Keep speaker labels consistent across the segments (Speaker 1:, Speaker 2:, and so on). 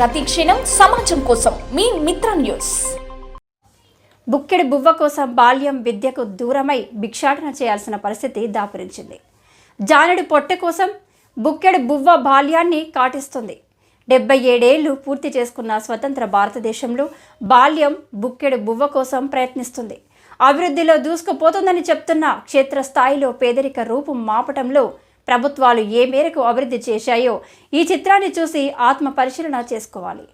Speaker 1: ప్రతి క్షణం సమాజం కోసం మీ మిత్ర న్యూస్.
Speaker 2: బుక్కెడి బువ్వ కోసం బాల్యం విద్యకు దూరమై భిక్షాటన చేయాల్సిన పరిస్థితి దాపురించింది. జానుడి పొట్టె కోసం బుక్కెడి బువ్వ బాల్యాన్ని కాటిస్తుంది. డెబ్బై ఏడేళ్ళు పూర్తి చేసుకున్న స్వతంత్ర భారతదేశంలో బాల్యం బుక్కెడు బువ్వ కోసం ప్రయత్నిస్తుంది. అభివృద్ధిలో దూసుకుపోతుందని చెప్తున్న క్షేత్రస్థాయిలో పేదరిక రూపం మాపటంలో ప్రభుత్వాలు ఏ మేరకు అభివృద్ధి చేశాయో ఈ చిత్రాన్ని చూసి ఆత్మ పరిశీలన చేసుకోవాలి.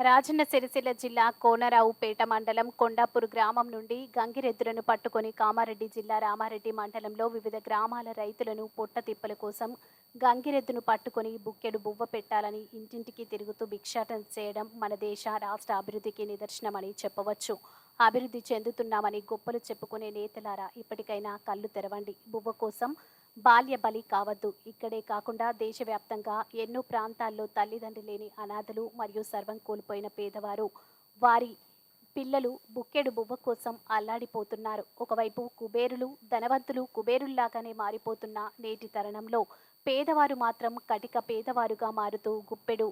Speaker 3: రాజన్న సిరిసిల్ల జిల్లా కోనరావుపేట మండలం కొండాపూర్ గ్రామం నుండి గంగిరెద్దులను పట్టుకొని కామారెడ్డి జిల్లా రామారెడ్డి మండలంలో వివిధ గ్రామాల రైతులను పొట్టతిప్పల కోసం గంగిరెద్దును పట్టుకొని బుక్కెడు బువ్వ పెట్టాలని ఇంటింటికి తిరుగుతూ భిక్షాటన చేయడం మన దేశ రాష్ట్ర అభివృద్ధికి నిదర్శనమని చెప్పవచ్చు. అభివృద్ధి చెందుతున్నామని గొప్పలు చెప్పుకునే నేతలారా ఇప్పటికైనా కళ్ళు తెరవండి. బువ్వ కోసం బాల్య బలి కావద్దు. ఇక్కడే కాకుండా దేశవ్యాప్తంగా ఎన్నో ప్రాంతాల్లో తల్లిదండ్రి లేని అనాథలు మరియు సర్వం కోల్పోయిన పేదవారు వారి పిల్లలు బుక్కెడు బువ్వ కోసం అల్లాడిపోతున్నారు. ఒకవైపు కుబేరులు ధనవంతులు కుబేరుల్లాగానే మారిపోతున్న నేటి తరుణంలో పేదవారు మాత్రం కటిక పేదవారుగా మారుతూ గుప్పెడు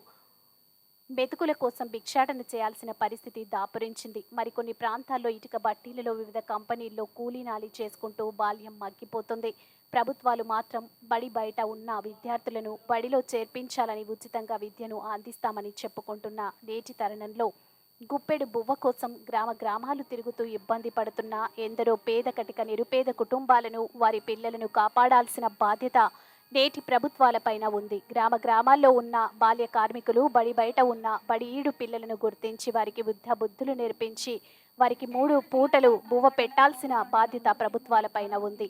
Speaker 3: మెతుకుల కోసం భిక్షాటన చేయాల్సిన పరిస్థితి దాపురించింది. మరికొన్ని ప్రాంతాల్లో ఇటుక బట్టీలలో వివిధ కంపెనీల్లో కూలీనాలి చేసుకుంటూ బాల్యం మగ్గిపోతుంది. ప్రభుత్వాలు మాత్రం బడి బయట ఉన్న విద్యార్థులను బడిలో చేర్పించాలని ఉచితంగా విద్యను అందిస్తామని చెప్పుకుంటున్న నేటి తరుణంలో గుప్పెడు బువ్వ కోసం గ్రామ గ్రామాలు తిరుగుతూ ఇబ్బంది పడుతున్న ఎందరో పేద కటిక నిరుపేద కుటుంబాలను వారి పిల్లలను కాపాడాల్సిన బాధ్యత నేటి ప్రభుత్వాలపైన ఉంది. గ్రామ గ్రామాల్లో ఉన్న బాల్య కార్మికులు బడి బయట ఉన్న బడి ఈడు పిల్లలను గుర్తించి వారికి బుద్ధ బుద్ధులు నేర్పించి వారికి మూడు పూటలు బువ్వ పెట్టాల్సిన బాధ్యత ప్రభుత్వాలపైన ఉంది.